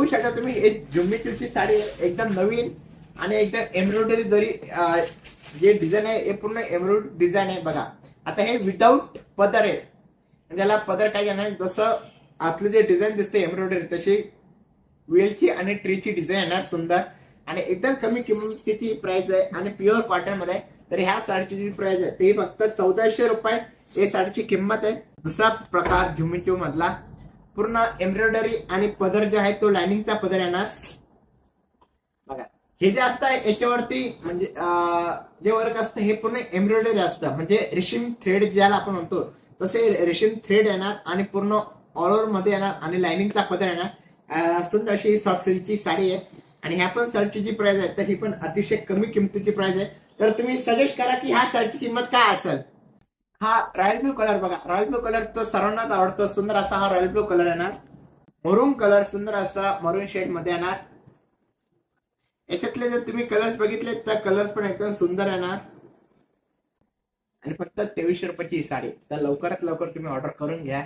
बघू शकता तुम्ही एक चुची साडी आहे, एकदम नवीन आणि एकदम एम्ब्रॉयडरी जरी जे डिझाईन आहे हे पूर्ण एम्ब्रॉयडरी डिझाईन आहे बघा. आता हे विदाऊट पदर आहे. म्हणजे पदर काय येणार जसं आतले जे डिझाईन दिसते एम्ब्रॉयडरी तशी वेलची आणि ट्रीची डिझाईन येणार सुंदर. आणि एकदम कमी किमतीची प्राइस आहे आणि प्युअर कॉटनमध्ये तर ह्या साडीची जी प्राइस आहे ती फक्त चौदाशे रुपये. हे साडीची किंमत आहे. दुसरा प्रकार झुमिचू मधला. पूर्ण एम्ब्रॉयडरी आणि पदर जो आहे तो लाइनिंगचा पदर येणार. बघा हे जे असतं याच्यावरती म्हणजे जे वर्क असतं हे पूर्ण एम्ब्रॉयडरी असतं. म्हणजे रेशीम थ्रेड ज्याला आपण म्हणतो तसे रेशीम थ्रेड येणार आणि पूर्ण ऑल ओव्हरमध्ये येणार आणि लाइनिंगचा पदर येणार. सुंदर अशी सॉफ्ट सिल्कची साडी आहे. आणि ह्या पण सर्टची जी प्राइस आहे तर ही पण अतिशय कमी किमतीची प्राइस आहे. तर तुम्ही सजेस्ट करा की ह्या सर्टची किंमत काय असेल? हा रॉयल ब्लू कलर बघा. रॉयल ब्लू कलर तर सर्वांनाच आवडतो. सुंदर असा हा रॉयल ब्लू कलर येणार. मरून कलर सुंदर असा मरून शेडमध्ये येणार. याच्यातले जर तुम्ही कलर्स बघितले तर कलर्स पण एकदम सुंदर येणार. आणि फक्त तेवीसशे रुपयाची ही साडी. तर लवकरात लवकर तुम्ही ऑर्डर करून घ्या.